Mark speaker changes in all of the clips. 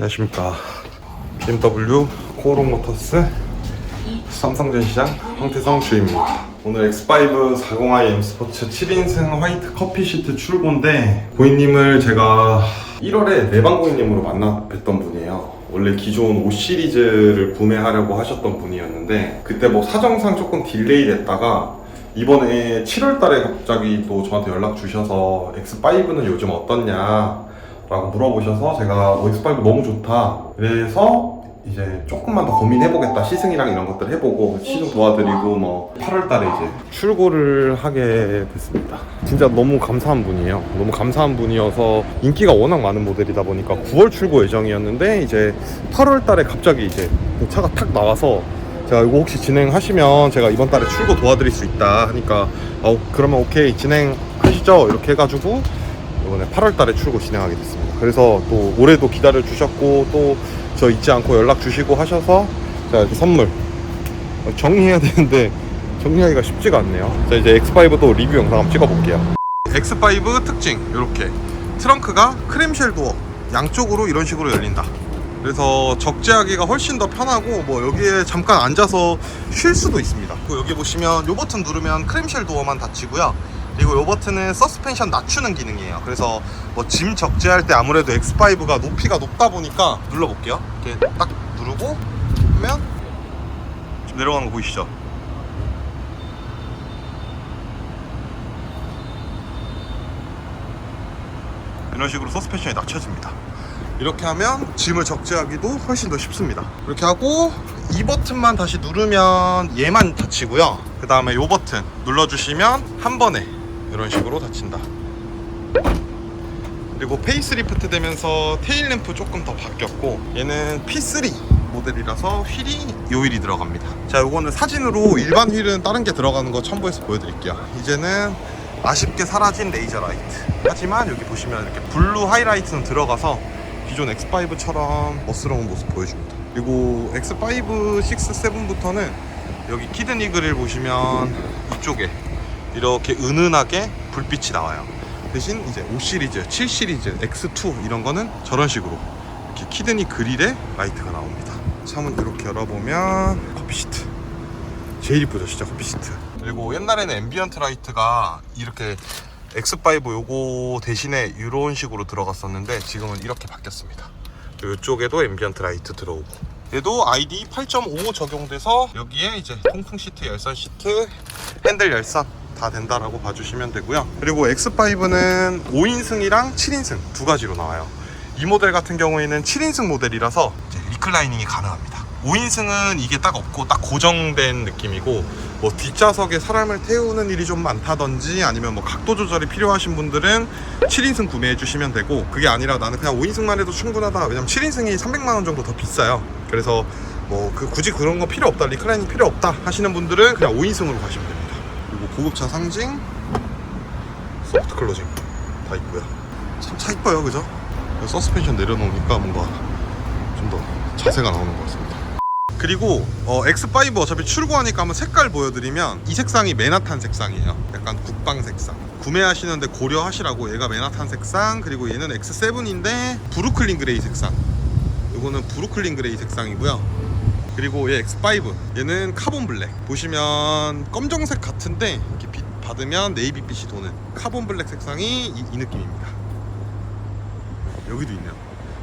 Speaker 1: 안녕하십니까. BMW 코오롱 모터스 삼성전시장 황태성 주임입니다. 오늘 X5 40i M 스포츠 7인승 화이트 커피 시트 출고인데 고객님을 제가 1월에 내방 고객님으로 만나 뵀던 분이에요. 원래 기존 5 시리즈를 구매하려고 하셨던 분이었는데 그때 뭐 사정상 조금 딜레이 됐다가 이번에 7월 달에 갑자기 또 저한테 연락 주셔서 X5는 요즘 어떻냐 라고 물어보셔서 제가 어, X5 너무 좋다. 그래서 이제 조금만 더 고민해보겠다. 시승이랑 이런 것들 해보고 시승 도와드리고 뭐 8월달에 이제 출고를 하게 됐습니다. 진짜 너무 감사한 분이에요. 너무 감사한 분이어서 인기가 워낙 많은 모델이다 보니까 9월 출고 예정이었는데 이제 8월달에 갑자기 이제 차가 탁 나와서 제가 이거 혹시 진행하시면 제가 이번 달에 출고 도와드릴 수 있다 하니까 어 그러면 오케이 진행하시죠. 이렇게 해가지고 이번에 8월 달에 출고 진행하게 됐습니다. 그래서 또 올해도 기다려 주셨고 또 저 잊지 않고 연락 주시고 하셔서 자 이렇게 선물 어, 정리해야 되는데 정리하기가 쉽지가 않네요. 자 이제 X5도 리뷰 영상 한번 찍어볼게요. X5 특징 이렇게 트렁크가 크림쉘 도어 양쪽으로 이런 식으로 열린다. 그래서 적재하기가 훨씬 더 편하고 뭐 여기에 잠깐 앉아서 쉴 수도 있습니다. 여기 보시면 이 버튼 누르면 크림쉘 도어만 닫히고요. 그리고 이 버튼은 서스펜션 낮추는 기능이에요. 그래서 뭐 짐 적재할 때 아무래도 X5가 높이가 높다 보니까 눌러볼게요. 이렇게 딱 누르고 하면 좀 내려가는 거 보이시죠? 이런 식으로 서스펜션이 낮춰집니다. 이렇게 하면 짐을 적재하기도 훨씬 더 쉽습니다. 이렇게 하고 이 버튼만 다시 누르면 얘만 닫히고요. 그 다음에 이 버튼 눌러주시면 한 번에 이런 식으로 닫힌다. 그리고 페이스리프트 되면서 테일 램프 조금 더 바뀌었고 얘는 P3 모델이라서 휠이 요 휠이 들어갑니다. 자, 요거는 사진으로 일반 휠은 다른 게 들어가는 거 첨부해서 보여드릴게요. 이제는 아쉽게 사라진 레이저 라이트. 하지만 여기 보시면 이렇게 블루 하이라이트는 들어가서 기존 X5처럼 멋스러운 모습 보여줍니다. 그리고 X5, 6, 7부터는 여기 키드니 그릴 보시면 이쪽에 이렇게 은은하게 불빛이 나와요. 대신 이제 5 시리즈, 7 시리즈, X2 이런 거는 저런 식으로 이렇게 키드니 그릴에 라이트가 나옵니다. 창문 이렇게 열어보면 커피 시트. 제일 이쁘죠, 진짜 커피 시트. 그리고 옛날에는 앰비언트 라이트가 이렇게 X5 요거 대신에 이런 식으로 들어갔었는데 지금은 이렇게 바뀌었습니다. 이쪽에도 앰비언트 라이트 들어오고 얘도 ID 8.5 적용돼서 여기에 이제 통풍 시트, 열선 시트, 핸들 열선 다 된다라고 봐주시면 되고요. 그리고 X5는 5인승이랑 7인승 두 가지로 나와요. 이 모델 같은 경우에는 7인승 모델이라서 리클라이닝이 가능합니다. 5인승은 이게 딱 없고 딱 고정된 느낌이고 뭐 뒷좌석에 사람을 태우는 일이 좀 많다든지 아니면 뭐 각도 조절이 필요하신 분들은 7인승 구매해 주시면 되고 그게 아니라 나는 그냥 5인승만 해도 충분하다 왜냐면 7인승이 300만 원 정도 더 비싸요 그래서 뭐 그 굳이 그런 거 필요 없다 리클라이닝 필요 없다 하시는 분들은 그냥 5인승으로 가시면 됩니다 고 고급차 상징? 소프트 클로징. 다 있고요. 참 차 이뻐요 그죠? 서스펜션 내려놓으니까 뭔가 좀 더 자세가 나오는 것 같습니다. 그리고 어, X5 어차피 출고하니까 한번 색깔 보여드리면 이 색상이 맨하탄 색상이에요. 약간 국방 색상. 구매하시는데 고려하시라고. 얘가 맨하탄 색상 그리고 얘는 X7인데 브루클린 그레이 색상. 이거는 브루클린 그레이 색상이고요 그리고 얘 X5. 얘는 카본 블랙. 보시면 검정색 같은데 이렇게 빛 받으면 네이비빛이 도는 카본 블랙 색상이 이, 이 느낌입니다. 여기도 있네요.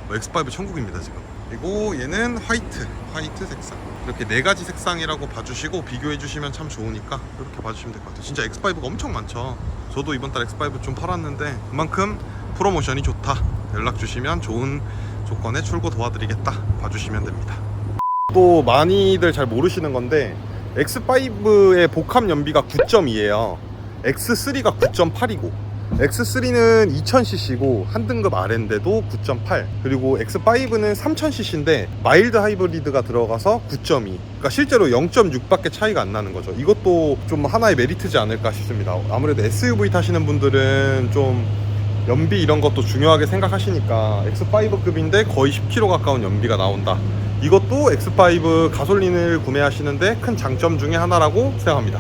Speaker 1: 어, X5 천국입니다 지금. 그리고 얘는 화이트 화이트 색상. 이렇게 네 가지 색상이라고 봐주시고 비교해 주시면 참 좋으니까 이렇게 봐주시면 될 것 같아요. 진짜 X5가 엄청 많죠. 저도 이번 달 X5 좀 팔았는데 그만큼 프로모션이 좋다. 연락 주시면 좋은 조건에 출고 도와드리겠다 봐주시면 됩니다 또 많이들 잘 모르시는 건데 X5의 복합 연비가 9.2예요. X3가 9.8이고 X3는 2000cc고 한 등급 아래인데도 9.8 그리고 X5는 3000cc인데 마일드 하이브리드가 들어가서 9.2 그러니까 실제로 0.6밖에 차이가 안 나는 거죠. 이것도 좀 하나의 메리트지 않을까 싶습니다. 아무래도 SUV 타시는 분들은 좀 연비 이런 것도 중요하게 생각하시니까 X5급인데 거의 10km 가까운 연비가 나온다 이것도 X5 가솔린을 구매하시는데 큰 장점 중에 하나라고 생각합니다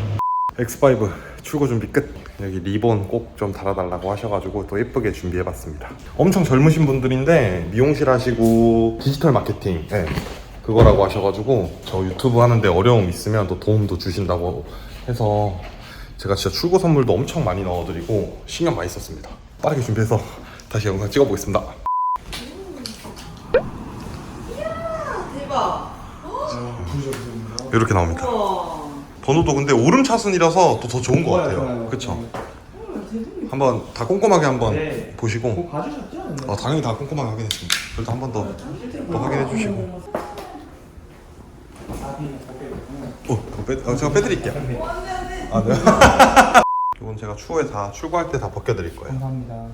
Speaker 1: X5 출고 준비 끝 여기 리본 꼭 좀 달아달라고 하셔가지고 또 예쁘게 준비해봤습니다. 엄청 젊으신 분들인데 미용실 하시고 디지털 마케팅 예, 그거라고 하셔가지고 저 유튜브 하는데 어려움 있으면 또 도움도 주신다고 해서 제가 진짜 출고 선물도 엄청 많이 넣어드리고 신경 많이 썼습니다. 빠르게 준비해서 다시 영상 찍어보겠습니다.
Speaker 2: 대박.
Speaker 1: 이렇게 나옵니다.
Speaker 2: 우와.
Speaker 1: 번호도 근데 오름 차순이라서 또 더 좋은 것 같아요.
Speaker 3: 좋아요.
Speaker 1: 그쵸?
Speaker 2: 대박이다.
Speaker 1: 한번 다 꼼꼼하게 한번
Speaker 3: 네.
Speaker 1: 보시고
Speaker 3: 뭐 봐주셨죠?
Speaker 1: 어, 당연히 다 꼼꼼하게 확인했습니다. 그래도 한 번더더 확인해 주시고 어, 그거 빼, 어, 제가 빼드릴게요. 아, 네. 이건 제가 추후에 다 출고할 때 다 벗겨드릴 거예요.
Speaker 3: 감사합니다.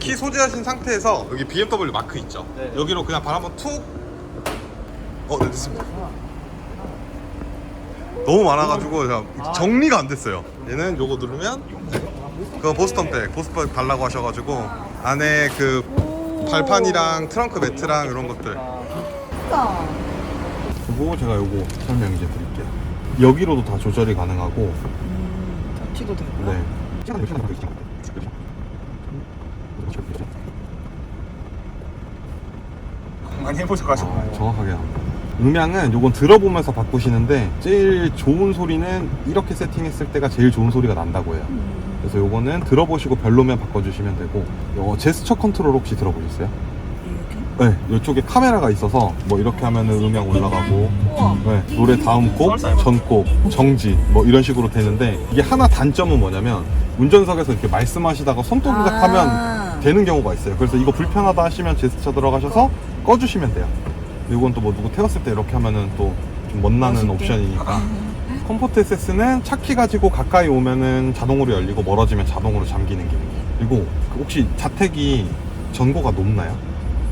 Speaker 1: 키 소지하신 상태에서 여기 BMW 마크 있죠?
Speaker 3: 네.
Speaker 1: 여기로 그냥 발 한번 툭. 어, 네, 됐습니다. 너무 많아가지고 제가 정리가 안 됐어요. 얘는 요거 누르면 그거 보스턴 백, 보스턴 백 달라고 하셔가지고 안에 그 발판이랑 트렁크 매트랑 이런 것들. 그리고 제가 요거 설명 이제 드릴게요. 여기로도 다 조절이 가능하고,
Speaker 2: 음, 잡지도 되고.
Speaker 1: 네.
Speaker 3: 많이 해보셔가지고.
Speaker 1: 아, 정확하게 합니다. 음향은 요건 들어보면서 바꾸시는데 제일 좋은 소리는 이렇게 세팅했을 때가 제일 좋은 소리가 난다고 해요.
Speaker 2: 음.
Speaker 1: 그래서 요거는 들어보시고 별로면 바꿔주시면 되고 요거 제스처 컨트롤 혹시 들어보셨어요?
Speaker 2: 이렇게?
Speaker 1: 네, 이쪽에 카메라가 있어서 뭐 이렇게 하면은 음향 올라가고. 네, 노래 다음 곡, 전곡, 정지 뭐 이런 식으로 되는데 이게 하나 단점은 뭐냐면 운전석에서 이렇게 말씀하시다가 손 동작 하면
Speaker 2: 아.
Speaker 1: 되는 경우가 있어요. 그래서 이거 불편하다 하시면 제스처 들어가셔서 꺼주시면 돼요. 이건 또 뭐 누구 태웠을 때 이렇게 하면은 또좀 멋나는
Speaker 2: 멋있게.
Speaker 1: 옵션이니까. 컴포트 SS는 차키 가지고 가까이 오면은 자동으로 열리고 멀어지면 자동으로 잠기는 기능. 그리고 그 혹시 자택이 전고가 높나요?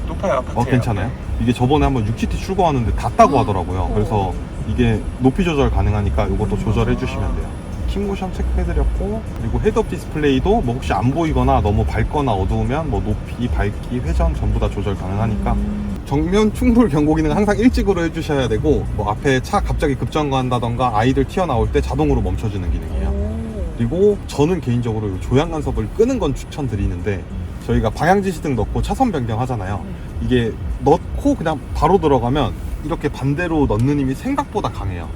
Speaker 3: 높아요, 아파트요.
Speaker 1: 어 괜찮아요? 이게 저번에 한번 6GT 출고하는데 닿다고 하더라고요. 그래서 이게 높이 조절 가능하니까 이것도 조절해 주시면 돼요. 킥모션 체크해드렸고 그리고 헤드업 디스플레이도 뭐 혹시 안 보이거나 너무 밝거나 어두우면 뭐 높이, 밝기, 회전 전부 다 조절 가능하니까 정면 충돌 경고 기능 항상 일찍으로 해주셔야 되고 뭐 앞에 차 갑자기 급정거한다던가 아이들 튀어나올 때 자동으로 멈춰주는 기능이에요.
Speaker 2: 오.
Speaker 1: 그리고 저는 개인적으로 이 조향 간섭을 끄는 건 추천드리는데 저희가 방향 지시등 넣고 차선 변경 하잖아요. 이게 넣고 그냥 바로 들어가면 이렇게 반대로 넣는 힘이 생각보다 강해요.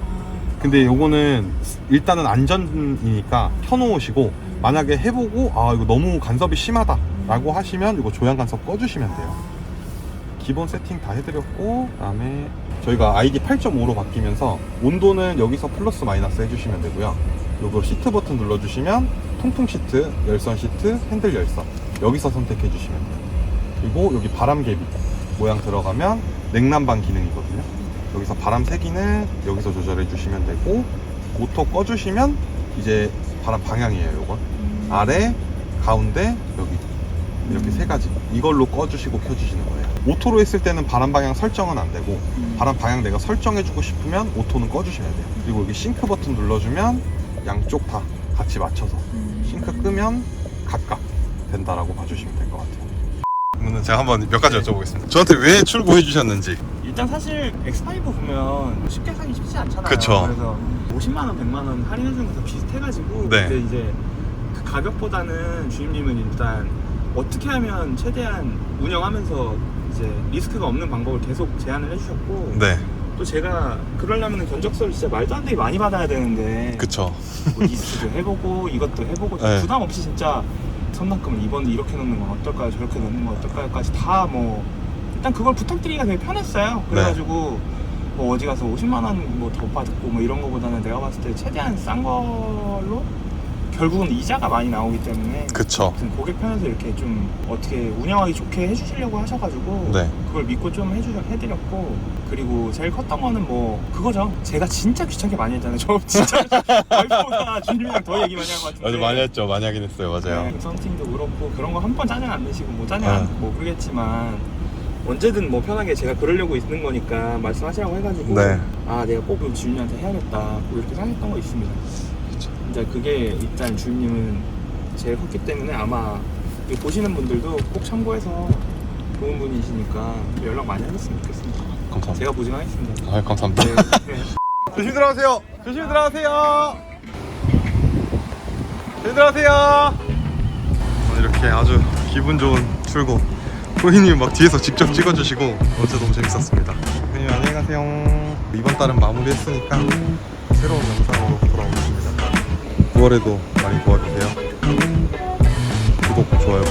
Speaker 2: 아.
Speaker 1: 근데 요거는 일단은 안전이니까 켜놓으시고 만약에 해보고 아 이거 너무 간섭이 심하다 라고 하시면 이거 조향 간섭 꺼주시면 돼요. 기본 세팅 다 해드렸고 그 다음에 저희가 아이디 8.5로 바뀌면서 온도는 여기서 플러스 마이너스 해주시면 되고요. 요거 시트 버튼 눌러주시면 통풍 시트, 열선 시트, 핸들 열선 여기서 선택해 주시면 돼요. 그리고 여기 바람 개비 모양 들어가면 냉난방 기능이거든요. 여기서 바람 세기는 여기서 조절해 주시면 되고 오토 꺼주시면 이제 바람 방향이에요. 요건 아래, 가운데, 여기 이렇게 세 가지 이걸로 꺼주시고 켜주시는 거예요. 오토로 했을 때는 바람 방향 설정은 안 되고 바람 방향 내가 설정해 주고 싶으면 오토는 꺼주셔야 돼요. 그리고 여기 싱크 버튼 눌러주면 양쪽 다 같이 맞춰서 싱크 끄면 각각 된다라고 봐주시면 될 것 같아요. 그러면 제가 한번 몇 가지 여쭤보겠습니다. 저한테 왜 출고해 주셨는지.
Speaker 3: 일단 사실 X5 보면 쉽게 사기 쉽지 않잖아요.
Speaker 1: 그쵸.
Speaker 3: 그래서 50만 원, 100만 원 할인해주는 것도 비슷해가지고
Speaker 1: 네.
Speaker 3: 근데 이제 그 가격보다는 주임님은 일단 어떻게 하면 최대한 운영하면서 이제 리스크가 없는 방법을 계속 제안을 해주셨고
Speaker 1: 네,
Speaker 3: 또 제가 그러려면 견적서를 진짜 말도 안 되게 많이 받아야 되는데
Speaker 1: 그쵸.
Speaker 3: 뭐 리스트도 해보고 이것도 해보고
Speaker 1: 네.
Speaker 3: 부담 없이 진짜 선납금을 이번에 이렇게 넣는 건 어떨까요? 저렇게 넣는 건 어떨까요?까지 다 뭐 일단 그걸 부탁드리기가 되게 편했어요. 그래가지고 뭐 어디 가서 50만 원 뭐 더 받고 뭐 이런 거보다는 내가 봤을 때 최대한 싼 걸로 결국은 이자가 많이 나오기 때문에
Speaker 1: 그쵸.
Speaker 3: 아무튼 고객 편에서 이렇게 좀 어떻게 운영하기 좋게 해주시려고 하셔가지고
Speaker 1: 네.
Speaker 3: 그걸 믿고 좀 해주 해드렸고 그리고 제일 컸던 거는 뭐 그거죠 제가 진짜 귀찮게 많이 했잖아요 저 진짜 와이프보다 주님이랑 더 얘기 많이 한 것 같은데
Speaker 1: 아주 많이 했죠. 많이 하긴 했어요. 맞아요.
Speaker 3: 네, 썬팅도 그렇고 그런 거 한 번 짜증 안 내시고 뭐 짜증
Speaker 1: 네.
Speaker 3: 안 모르겠지만 언제든 뭐 편하게 제가 그러려고 있는 거니까 말씀하시라고 해가지고
Speaker 1: 네.
Speaker 3: 아 내가 꼭 이거 주임님한테 해야겠다 뭐 이렇게 생각했던 거 있습니다 진짜 그게 일단 주임님은 제일 컸기 때문에 아마 보시는 분들도 꼭 참고해서 좋은 분이시니까 연락 많이 하셨으면 좋겠습니다
Speaker 1: 감사합니다.
Speaker 3: 제가 보증하겠습니다
Speaker 1: 아, 감사합니다.
Speaker 3: 네. 네.
Speaker 1: 조심히 들어가세요. 조심히 들어가세요. 들어가세요. 오늘 이렇게 아주 기분 좋은 출고. 호이님 막 뒤에서 직접 찍어주시고 어제 너무 재밌었습니다. 호이님 안녕히 가세요. 이번 달은 마무리했으니까 새로운 영상으로 돌아오겠습니다. 9월에도 많이 도와주세요. 구독, 좋아요